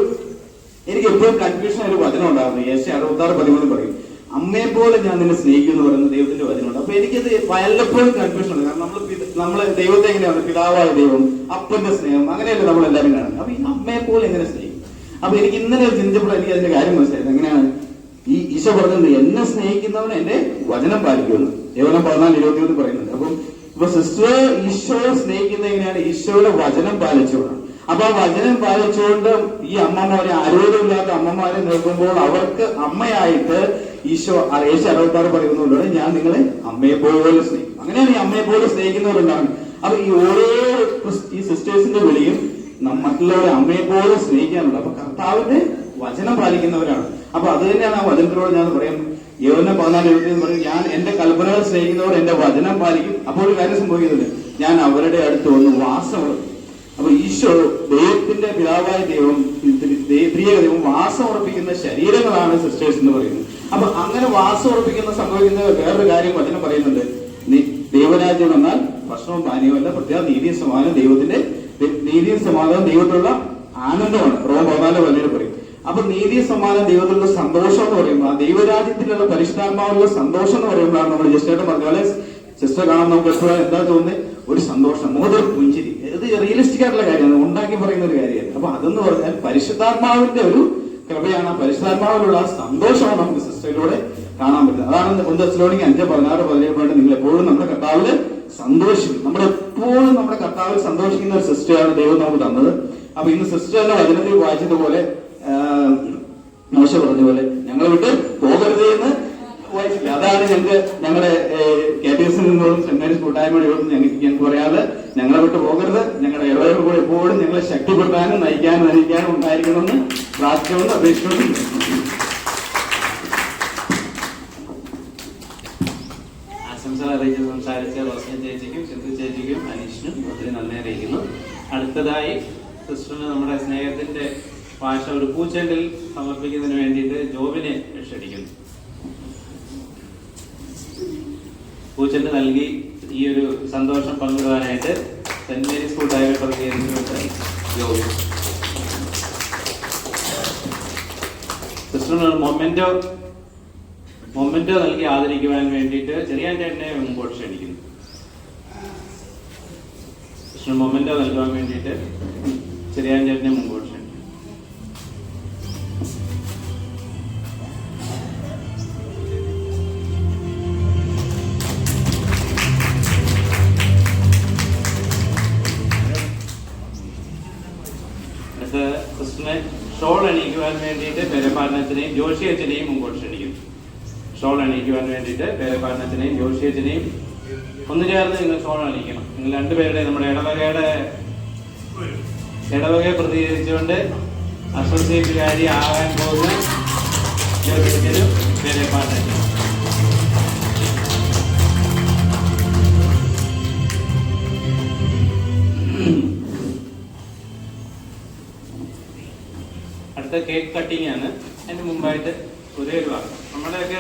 എനിക്ക് എപ്പോഴും കൺഫ്യൂഷൻ ഒരു വചനം ഉണ്ടായിരുന്നു. യേശു അറുപത്താറ് പതിമൂന്ന് പറയും അമ്മയെ പോലെ ഞാൻ നിന്നെ സ്നേഹിക്കുന്നു എന്ന് പറയുന്ന ദൈവത്തിന്റെ വചനമുണ്ട്. അപ്പൊ എനിക്കത് വല്ലപ്പോഴും കൺഫ്യൂഷൻ ഉണ്ട്. കാരണം നമ്മൾ നമ്മൾ ദൈവത്തെ എങ്ങനെയാണ്? പിതാവായ ദൈവം അപ്പന്റെ സ്നേഹം അങ്ങനെയല്ലേ നമ്മൾ എല്ലാവരും കാണുന്നത്. അപ്പൊ ഈ അമ്മയെ പോലെ എങ്ങനെ സ്നേഹിക്കും? അപ്പൊ എനിക്ക് ഇന്നലെ ചിന്തിച്ചപ്പോൾ എനിക്ക് അതിന്റെ കാര്യം മനസ്സിലായത്. എങ്ങനെയാണ്? ഈ ഈശോ പറഞ്ഞത് എന്നെ സ്നേഹിക്കുന്നവൻ എന്റെ വചനം പാലിക്കുമെന്ന് യവനം പതിനാല് ഇരുപത്തി ഒന്ന് പറയുന്നുണ്ട്. അപ്പം ഇപ്പൊ സിസ്റ്റർ ഈശോയെ സ്നേഹിക്കുന്ന എങ്ങനെയാണ്? ഈശോയുടെ വചനം പാലിച്ചുകൊണ്ടാണ്. അപ്പൊ ആ വചനം പാലിച്ചുകൊണ്ട് ഈ അമ്മമാരെ ആരോഗ്യമില്ലാത്ത അമ്മമാരെ നിൽക്കുമ്പോൾ അവർക്ക് അമ്മയായിട്ട് ഈശോ യേശു അറുപത്താറ് പറയുന്നുണ്ട് ഞാൻ നിങ്ങളെ അമ്മയെ പോലെ സ്നേഹിക്കും. അങ്ങനെയാണ് ഈ അമ്മയെ പോലെ സ്നേഹിക്കുന്നവരുണ്ടാകും അപ്പൊ ഈ ഓരോ ഈ സിസ്റ്റേഴ്സിന്റെ വിളിയും മറ്റുള്ളവരെ അമ്മയെ പോലെ സ്നേഹിക്കാനുണ്ട് അപ്പൊ കർത്താവിന്റെ വചനം പാലിക്കുന്നവരാണ്. അപ്പൊ അത് തന്നെയാണ് ആ വചനത്തിലൂടെ ഞാൻ പറയാം. യോന പതിനാല് എഴുപത്തി പറയും ഞാൻ എന്റെ കൽപ്പനകൾ സ്നേഹിക്കുന്നവർ എന്റെ വചനം പാലിക്കും. അപ്പോൾ ഒരു കാര്യം സംഭവിക്കുന്നില്ല ഞാൻ അവരുടെ അടുത്ത് വന്ന് വാസം അപ്പൊ ഈശോ ദൈവത്തിന്റെ പിതാവായ ദൈവം പ്രിയ ദൈവം വാസം ഉറപ്പിക്കുന്ന ശരീരങ്ങളാണ് സിസ്റ്റേഴ്സ് എന്ന് പറയുന്നത്. അപ്പൊ അങ്ങനെ വാസം ഉറപ്പിക്കുന്ന സംഭവിക്കുന്ന വേറൊരു കാര്യം വചനം പറയുന്നുണ്ട്. ദൈവരാജ്യം എന്നാൽ ഭക്ഷണവും പാനീയമല്ല പ്രത്യേക നീതിയും സമാധാനം ദൈവത്തിന്റെ നീതിയും സമാധാനം ദൈവത്തിലുള്ള ആനന്ദമാണ്. റോം പതിനാല് വലിയ പറയും. അപ്പൊ നീതി സമ്മാനം ദൈവത്തിലുള്ള സന്തോഷം എന്ന് പറയുമ്പോൾ ആ ദൈവരാജ്യത്തിലുള്ള പരിശുദ്ധാത്മാവുള്ള സന്തോഷം എന്ന് പറയുമ്പോഴാണ് നമ്മൾ ജസ്റ്റായിട്ട് പറഞ്ഞ പോലെ സിസ്റ്റർ കാണാൻ നമുക്ക് എപ്പോഴും എന്താ തോന്നുന്നത് ഒരു സന്തോഷം മുഖത്തൊരു പുഞ്ചിരി. ഇത് റിയലിസ്റ്റിക് ആയിട്ടുള്ള കാര്യമാണ്. ഉണ്ടാക്കി പറയുന്ന ഒരു കാര്യമാണ്. അപ്പൊ അതെന്ന് പറഞ്ഞാൽ പരിശുദ്ധാത്മാവിന്റെ ഒരു കൃപയാണ്. ആ പരിശുദ്ധാത്മാവിലുള്ള ആ സന്തോഷമാണ് നമുക്ക് സിസ്റ്ററിലൂടെ കാണാൻ പറ്റുന്നത്. അതാണ് ഒന്ന് ദശലോണിക്ക് അഞ്ച് പതിനാറ് പതിനേഴ് പോയിട്ട് നിങ്ങൾ എപ്പോഴും നമ്മുടെ കർത്താവിൽ സന്തോഷിക്കും. നമ്മൾ എപ്പോഴും നമ്മുടെ കർത്താവിൽ സന്തോഷിക്കുന്ന ഒരു സിസ്റ്ററാണ് ദൈവം നമുക്ക് തന്നത്. അപ്പൊ ഇന്ന് സിസ്റ്റർ എന്ന വചനത്തിൽ വായിച്ചതുപോലെ മോശ പറഞ്ഞ പോലെ ഞങ്ങൾ വിട്ട് പോകരുത് എന്ന് വായിച്ചില്ല അതാണ് ഞങ്ങൾക്ക് ഞങ്ങളുടെ എസിൽ നിന്നും സെമിനാരി കൂട്ടായ്മയുടെ ഞങ്ങൾക്ക് ഞങ്ങൾക്ക് പറയാതെ ഞങ്ങളെ വിട്ട് പോകരുത്. ഞങ്ങളുടെ ഇളവ് കൂടെ എപ്പോഴും ഞങ്ങളെ ശക്തിപ്പെടുത്താനും നയിക്കാനും നയിക്കാനും ഉണ്ടായിരിക്കണമെന്ന് പ്രാർത്ഥിക്കണമെന്ന് അപേക്ഷിക്കുന്നുണ്ട് ആശംസകൾ സംസാരിച്ച റോസ്ന ചേച്ചിക്കും സിന്ധു ചേച്ചിക്കും അനീഷിനും ഒത്തിരി നന്ദി അറിയിക്കുന്നു. അടുത്തതായി സിസ്റ്ററിന് നമ്മുടെ സ്നേഹത്തിന്റെ ഭാഷ ഒരു പൂച്ചെണ്ടിൽ സമർപ്പിക്കുന്നതിന് വേണ്ടിയിട്ട് ജോബിനെ ക്ഷണിക്കുന്നു. പൂച്ചെണ്ട് നൽകി ഈ ഒരു സന്തോഷം പങ്കിടുവാനായിട്ട് saint Mary's school director Joby. സിസ്റ്ററിന് മൊമെന്റോ മൊമെന്റോ നൽകി ആദരിക്കുവാൻ വേണ്ടിയിട്ട് ചെറിയാൻ ചേട്ടനെ മുമ്പോട്ട് ക്ഷണിക്കുന്നു. കൃഷ്ണൻ മൊമെന്റോ നൽകുവാൻ വേണ്ടിയിട്ട് ചെറിയാൻ ചേട്ടനെ മുമ്പോട്ട് പേരപ്പാടനത്തിനെയും ജോഷിയച്ചനെയും മുമ്പോട്ട് ക്ഷണിക്കുന്നു. ഷോൾ അണിയിക്കുവാൻ വേണ്ടിയിട്ട് പേരപ്പാടനത്തിനെയും ജോഷിയച്ചനെയും ഒന്നു ചേർന്ന് നിങ്ങൾ ഷോൾ അണിയിക്കണം. നിങ്ങൾ രണ്ടുപേരുടെ നമ്മുടെ ഇടവകയുടെ ഇടവകയെ പ്രതികരിച്ചുകൊണ്ട് അസോസിയേറ്റുകാരി ആകാൻ പോകുന്ന ജോഷിയച്ചനും വേലപ്പാട്ട് അടുത്ത കേക്ക് കട്ടിങ് ആണ്. അതിന് മുമ്പായിട്ട് ഒരേ ഒരു വാക്ക് നമ്മുടെയൊക്കെ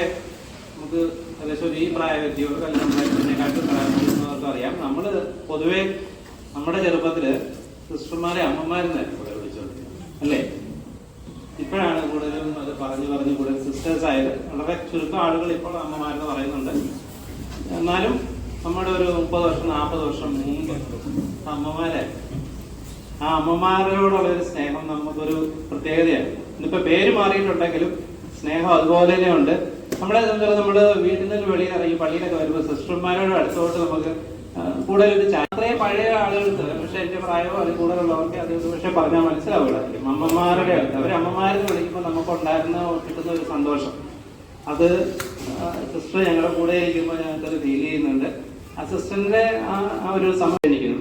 നമുക്ക് ഏകദേശം ഒരു ഈ പ്രായവ്യക്തിയോ കല്യാണക്കാട്ടും പ്രായമുള്ളവർക്ക് അറിയാം. നമ്മൾ പൊതുവെ നമ്മുടെ ചെറുപ്പത്തിൽ സിസ്റ്റർമാരെ അമ്മമാരെന്നായിരുന്നു കൂടുതൽ വിളിച്ചുകൊണ്ടിരുന്നത്. അല്ലേ? ഇപ്പോഴാണ് കൂടുതലും അത് പറഞ്ഞു പറഞ്ഞു കൂടുതൽ സിസ്റ്റേഴ്സ് ആയത്. വളരെ ചുരുക്കം ആളുകൾ ഇപ്പോൾ അമ്മമാരെന്ന് പറയുന്നുണ്ട്. എന്നാലും നമ്മുടെ ഒരു മുപ്പത് വർഷം നാൽപ്പത് വർഷം മുമ്പ് അമ്മമാരെ ആ അമ്മമാരോടുള്ള ഒരു സ്നേഹം നമുക്കൊരു പ്രത്യേകതയാണ്. ഇന്നിപ്പോ പേര് മാറിയിട്ടുണ്ടെങ്കിലും സ്നേഹം അതുപോലെ തന്നെ ഉണ്ട് നമ്മളെ സംബന്ധിച്ച് നമ്മുടെ വീട്ടിൽ നിന്ന് വെളിയിൽ ഇറങ്ങി പള്ളിയിലൊക്കെ വരുമ്പോൾ സിസ്റ്റർമാരോട് അടുത്തോട്ട് നമുക്ക് കൂടുതലൊരു അത്രയും പഴയ ആളുകൾക്ക് പക്ഷെ എന്റെ പ്രായമോ അതിൽ കൂടുതലുള്ളവർക്ക് അത് പക്ഷെ പറഞ്ഞാൽ മനസ്സിലാവില്ലായിരിക്കും അമ്മമാരുടെ അടുത്ത് അവർ അമ്മമാരെന്ന് വിളിക്കുമ്പോൾ നമുക്ക് ഉണ്ടായിരുന്ന കിട്ടുന്ന ഒരു സന്തോഷം. അത് സിസ്റ്റർ ഞങ്ങളുടെ കൂടെ ഇരിക്കുമ്പോൾ ഞങ്ങൾക്കത് ഫീൽ ചെയ്യുന്നുണ്ട്. ആ സിസ്റ്ററിന്റെ ആ ഒരു സമയം എനിക്കുന്നു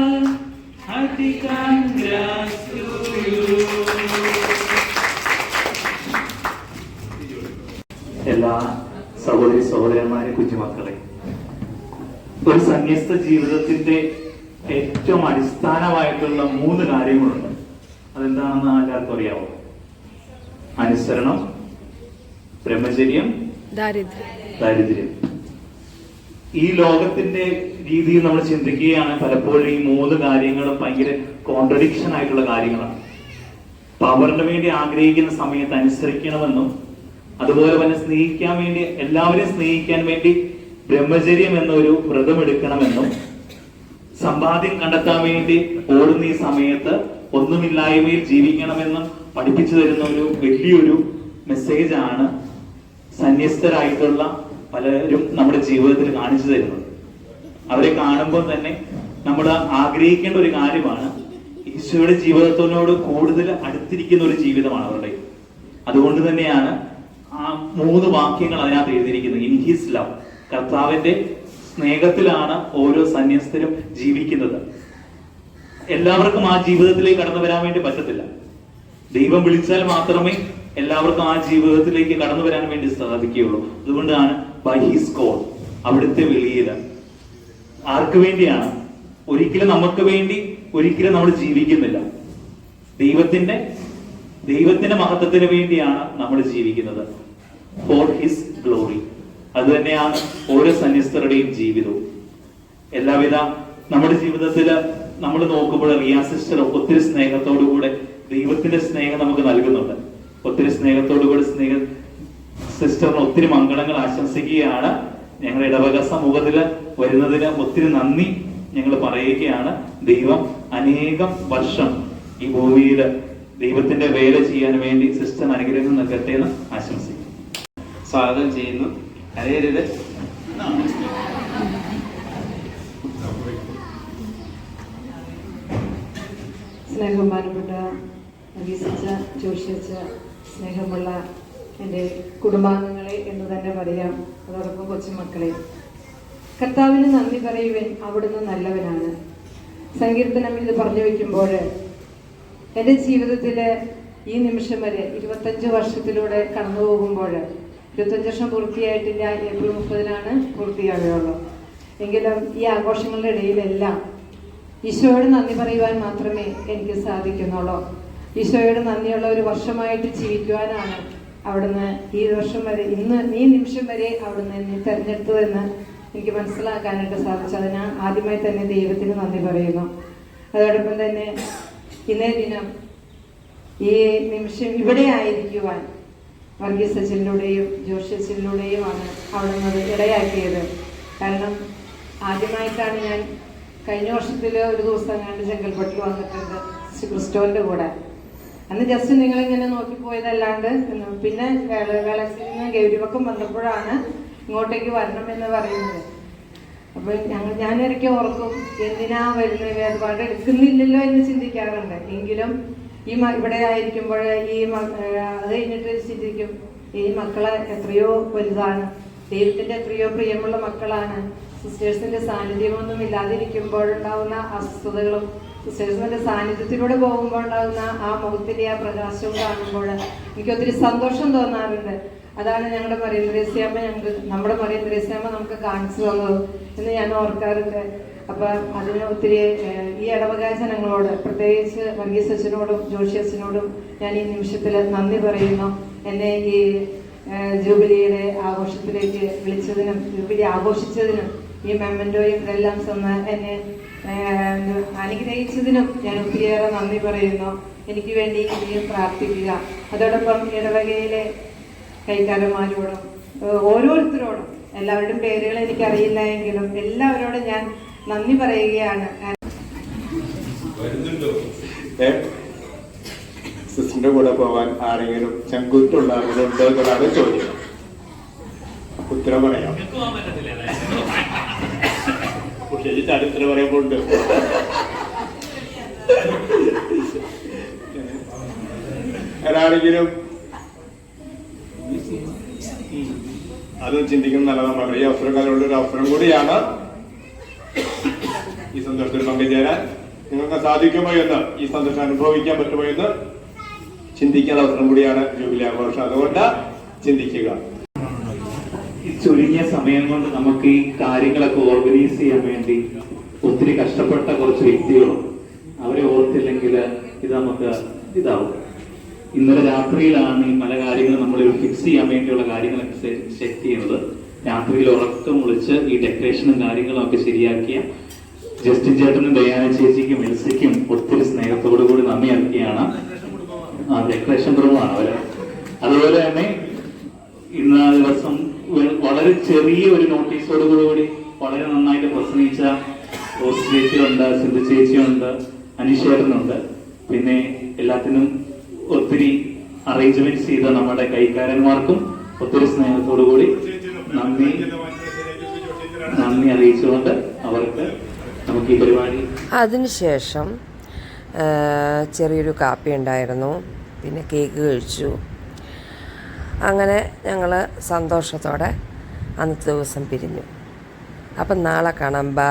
Happy congrats to you. എല്ലാ സഹോദരി സഹോദരന്മാരെ കുഞ്ഞുമക്കളെ ഒരു സന്യസ്ത ജീവിതത്തിന്റെ ഏറ്റവും അടിസ്ഥാനമായിട്ടുള്ള മൂന്ന് കാര്യങ്ങളുണ്ട്. അതെന്താണെന്ന് എല്ലാവർക്കും അറിയാവോ? അനുസരണം ബ്രഹ്മചര്യം ദാരിദ്ര്യം. ഈ ലോകത്തിന്റെ രീതിയിൽ നമ്മൾ ചിന്തിക്കുകയാണ് പലപ്പോഴും ഈ മൂന്ന് കാര്യങ്ങളും ഭയങ്കര കോൺട്രഡിക്ഷൻ ആയിട്ടുള്ള കാര്യങ്ങളാണ്. പവറിന് വേണ്ടി ആഗ്രഹിക്കുന്ന സമയത്ത് അനുസരിക്കണമെന്നും അതുപോലെ തന്നെ സ്നേഹിക്കാൻ വേണ്ടി എല്ലാവരെയും സ്നേഹിക്കാൻ വേണ്ടി ബ്രഹ്മചര്യം എന്നൊരു വ്രതം എടുക്കണമെന്നും സമ്പാദ്യം കണ്ടെത്താൻ വേണ്ടി ഓടുന്ന ഈ സമയത്ത് ഒന്നുമില്ലായ്മയിൽ ജീവിക്കണമെന്നും പഠിപ്പിച്ചു തരുന്ന ഒരു വലിയൊരു മെസ്സേജ് ആണ് സന്യസ്തരായിട്ടുള്ള പലരും നമ്മുടെ ജീവിതത്തിൽ കാണിച്ചു തരുന്നത്. അവരെ കാണുമ്പോൾ തന്നെ നമ്മൾ ആഗ്രഹിക്കേണ്ട ഒരു കാര്യമാണ് ഈശോയുടെ ജീവിതത്തിനോട് കൂടുതൽ അടുത്തിരിക്കുന്ന ഒരു ജീവിതമാണ് അവരുടെ. അതുകൊണ്ട് തന്നെയാണ് ആ മൂന്ന് വാക്യങ്ങൾ അതിനകത്ത് എഴുതിയിരിക്കുന്നത്. ഇൻ ഹിസ് ലവ് കർത്താവിന്റെ സ്നേഹത്തിലാണ് ഓരോ സന്യസ്തരും ജീവിക്കുന്നത്. എല്ലാവർക്കും ആ ജീവിതത്തിലേക്ക് കടന്നു വരാൻ വേണ്ടി പറ്റത്തില്ല. ദൈവം വിളിച്ചാൽ മാത്രമേ എല്ലാവർക്കും ആ ജീവിതത്തിലേക്ക് കടന്നു വരാൻ വേണ്ടി സാധിക്കുകയുള്ളൂ. അതുകൊണ്ടാണ് ബൈ ഹിസ് കോൾ അവിടുത്തെ വിളിയിൽ ആർക്ക് വേണ്ടിയാണ്? ഒരിക്കലും നമുക്ക് വേണ്ടി ഒരിക്കലും നമ്മൾ ജീവിക്കുന്നില്ല. ദൈവത്തിന്റെ ദൈവത്തിന്റെ മഹത്വത്തിന് വേണ്ടിയാണ് നമ്മൾ ജീവിക്കുന്നത്. ഫോർ ഹിസ് ഗ്ലോറി അത് തന്നെയാണ് ഓരോ സന്യസ്തരുടെയും ജീവിതവും. എല്ലാവിധ നമ്മുടെ ജീവിതത്തിൽ നമ്മൾ നോക്കുമ്പോൾ റിയാ സിസ്റ്റർ ഒത്തിരി സ്നേഹത്തോടുകൂടെ ദൈവത്തിന്റെ സ്നേഹം നമുക്ക് നൽകുന്നുണ്ട്. ഒത്തിരി സ്നേഹത്തോടുകൂടി സ്നേഹ സിസ്റ്ററിന് ഒത്തിരി മംഗളങ്ങൾ ആശംസിക്കുകയാണ്. ഞങ്ങളുടെ ഇടവക സമൂഹത്തിൽ വരുന്നതിന് ഒത്തിരി നന്ദി ഞങ്ങൾ പറയുകയാണ്. ദൈവം അനേകം വർഷം ഈ ഭൂമിയിൽ ദൈവത്തിന്റെ വേല ചെയ്യാൻ വേണ്ടി സിസ്റ്റം അനുഗ്രഹം നൽകട്ടെ എന്ന് ആശംസിക്കുന്നു. സ്വാഗതം ചെയ്യുന്നു. കരയരുത്. സ്നേഹബഹുമാനപ്പെട്ട അഭ്യസിച്ച ജോഷിച്ച സ്നേഹമുള്ള എന്റെ കുടുംബാംഗങ്ങളെ എന്ന് തന്നെ പറയാം. അതോടൊപ്പം കൊച്ചുമക്കളെ. കർത്താവിന് നന്ദി പറയുവൻ അവിടുന്ന് നല്ലവനാണ്. സങ്കീർത്തനം ഇത് പറഞ്ഞു വെക്കുമ്പോൾ എന്റെ ജീവിതത്തിൽ ഈ നിമിഷം വരെ ഇരുപത്തഞ്ച് വർഷത്തിലൂടെ കടന്നു പോകുമ്പോൾ ഇരുപത്തഞ്ച് വർഷം പൂർത്തിയായിട്ടില്ല ഏപ്രിൽ മുപ്പതിനാണ് പൂർത്തിയാകുകയുള്ളൂ. എങ്കിലും ഈ ആഘോഷങ്ങളുടെ ഇടയിലെല്ലാം ഈശോയോട് നന്ദി പറയുവാൻ മാത്രമേ എനിക്ക് സാധിക്കുന്നുള്ളൂ. ഈശോയോട് നന്ദിയുള്ള ഒരു വർഷമായിട്ട് ജീവിക്കുവാനാണ് അവിടുന്ന് ഈ വർഷം വരെ ഇന്ന് ഈ നിമിഷം വരെ അവിടുന്ന് എന്നെ തെരഞ്ഞെടുത്തതെന്ന് എനിക്ക് മനസ്സിലാക്കാനായിട്ട് സാധിച്ചു. ഞാൻ ആദ്യമായി തന്നെ ദൈവത്തിന് നന്ദി പറയുന്നു. അതോടൊപ്പം തന്നെ ഇന്നേ ദിനം ഈ നിമിഷം ഇവിടെ ആയിരിക്കുവാൻ വർഗീസ് അച്ഛനിലൂടെയും ജോഷി അച്ഛനിലൂടെയുമാണ് അവിടുന്ന് അത് ഇടയാക്കിയത്. കാരണം ആദ്യമായിട്ടാണ് ഞാൻ കഴിഞ്ഞ വർഷത്തിൽ ഒരു ദിവസം കണ്ട് ചെങ്കൽപ്പെട്ടിൽ വന്നിട്ടുണ്ട് ശ്രീ കൂടെ. അന്ന് ജസ്റ്റ് നിങ്ങൾ നിങ്ങളിങ്ങനെ നോക്കി പോയതല്ലാണ്ട് പിന്നെ നിന്ന് ഗൗരിവക്കം വന്നപ്പോഴാണ് ഇങ്ങോട്ടേക്ക് വരണം എന്ന് പറയുന്നത്. അപ്പൊ ഞങ്ങൾ ഞാനിടയ്ക്ക് ഓർക്കും എന്തിനാ വരുന്നത് വേദപാട് എടുക്കുന്നില്ലല്ലോ എന്ന് ചിന്തിക്കാറുണ്ട്. എങ്കിലും ഈ ഇവിടെ ആയിരിക്കുമ്പോൾ ഈ അത് കഴിഞ്ഞിട്ട് ചിന്തിക്കും ഈ മക്കളെ എത്രയോ വലുതാണ്. ദൈവത്തിന്റെ എത്രയോ പ്രിയമുള്ള മക്കളാണ്. സിസ്റ്റേഴ്സിന്റെ സാന്നിധ്യമൊന്നും ഇല്ലാതിരിക്കുമ്പോഴുണ്ടാവുന്ന അസ്വസ്ഥതകളും സിസ്റ്റേഴ്സിന്റെ സാന്നിധ്യത്തിലൂടെ പോകുമ്പോൾ ഉണ്ടാകുന്ന ആ മുഖത്തിന്റെ ആ പ്രകാശവും കാണുമ്പോൾ എനിക്ക് ഒത്തിരി സന്തോഷം തോന്നാറുണ്ട്. അതാണ് ഞങ്ങളുടെ മറിയം ഞങ്ങൾക്ക് നമ്മുടെ മറിയം ത്രേസ്യാമ്മ നമുക്ക് കാണിച്ചു തന്നത് എന്ന് ഞാൻ ഓർക്കാറുണ്ട്. അപ്പൊ അതിന് ഒത്തിരി ഈ ഇടവക ജനങ്ങളോട് പ്രത്യേകിച്ച് വർഗീസ് അച്ഛനോടും ജോഷി അച്ഛനോടും ഞാൻ ഈ നിമിഷത്തിൽ നന്ദി പറയുന്നു. എന്നെ ഈ ജൂബിലിയുടെ ആഘോഷത്തിലേക്ക് വിളിച്ചതിനും ജൂബിലി ആഘോഷിച്ചതിനും ഈ മെമ്മന്റോയും എല്ലാം ചെന്ന് എന്നെ അനുഗ്രഹിച്ചതിനും ഞാൻ ഒത്തിരിയേറെ നന്ദി പറയുന്നു. എനിക്ക് വേണ്ടി ഇനിയും പ്രാർത്ഥിക്കുക. അതോടൊപ്പം ഇടവകയിലെ കൈക്കാരന്മാരോടും ഓരോരുത്തരോടും എല്ലാവരുടെയും പേരുകൾ എനിക്കറിയില്ല എങ്കിലും എല്ലാവരോടും ഞാൻ നന്ദി പറയുകയാണ്? സിസ്റ്ററിന്റെ കൂടെ പോവാൻ ആരെങ്കിലും ചങ്കുറ്റുള്ള ആളുകളുണ്ടോ എന്നുള്ളതാണ് ചോദ്യം ഉത്തരം പറയാം. ശരി ചരിത്രം പറയുമ്പോൾ ഉണ്ട് ആരാണെങ്കിലും അത് ചിന്തിക്കുന്ന നല്ലതാണ് ഈ കാലുള്ള ഒരു അവസരം കൂടിയാണ് ഈ സന്തോഷത്തിൽ പങ്കുചേരാൻ നിങ്ങൾക്ക് സാധിക്കുമോ എന്ന് ഈ സന്തോഷം അനുഭവിക്കാൻ പറ്റുമോ എന്ന് ചിന്തിക്കാൻ അവസരം കൂടിയാണ് ജൂബിലി ആഘോഷം. അതുകൊണ്ട് ചിന്തിക്കുക. ചുരുങ്ങിയ സമയം കൊണ്ട് നമുക്ക് ഈ കാര്യങ്ങളൊക്കെ ഓർഗനൈസ് ചെയ്യാൻ വേണ്ടി ഒത്തിരി കഷ്ടപ്പെട്ട കുറച്ച് വ്യക്തികളും അവരെ ഓർത്തില്ലെങ്കിൽ ഇത് നമുക്ക് ഇതാവും. ഇന്നലെ രാത്രിയിലാണ് ഈ പല കാര്യങ്ങൾ നമ്മൾ ഫിക്സ് ചെയ്യാൻ വേണ്ടിയുള്ള കാര്യങ്ങളൊക്കെ സെറ്റ് ചെയ്യുന്നത്. രാത്രിയിൽ ഉറക്കം വിളിച്ച് ഈ ഡെക്കറേഷനും കാര്യങ്ങളും ഒക്കെ ശരിയാക്കിയ ജസ്റ്റിൻ ചേട്ടനും ദയാന ചേച്ചിക്കും എൽസിക്കും ഒത്തിരി സ്നേഹത്തോടു കൂടി നന്ദി അറിയിക്കുകയാണ്. ആ ഡെക്കറേഷൻ റൂമാണ് അവർ. അതുപോലെ തന്നെ ഇന്ന ദിവസം വളരെ ചെറിയ ഒരു നോട്ടീസോടുകൂടി വളരെ നന്നായിട്ട് പ്രസംഗിച്ച റോസ് ചേച്ചിയുണ്ട് സിന്ധു ചേച്ചിയുണ്ട് അനീഷേട്ടനുണ്ട് പിന്നെ എല്ലാത്തിനും ഒത്തിരി അറേഞ്ച്മെന്റ് ചെയ്ത നമ്മുടെ കൈക്കാരന്മാർക്കും ഒത്തിരി സ്നേഹത്തോടു കൂടി നന്ദി. നന്ദി അറിയിച്ചുകൊണ്ട് അവർക്ക് നമുക്ക് ഈ പരിപാടി അതിനുശേഷം ചെറിയൊരു കാപ്പി ഉണ്ടായിരുന്നു. പിന്നെ കേക്ക് കഴിച്ചു. അങ്ങനെ ഞങ്ങൾ സന്തോഷത്തോടെ അന്നത്തെ ദിവസം പിരിഞ്ഞു. അപ്പം നാളെ കാണാം. ബൈ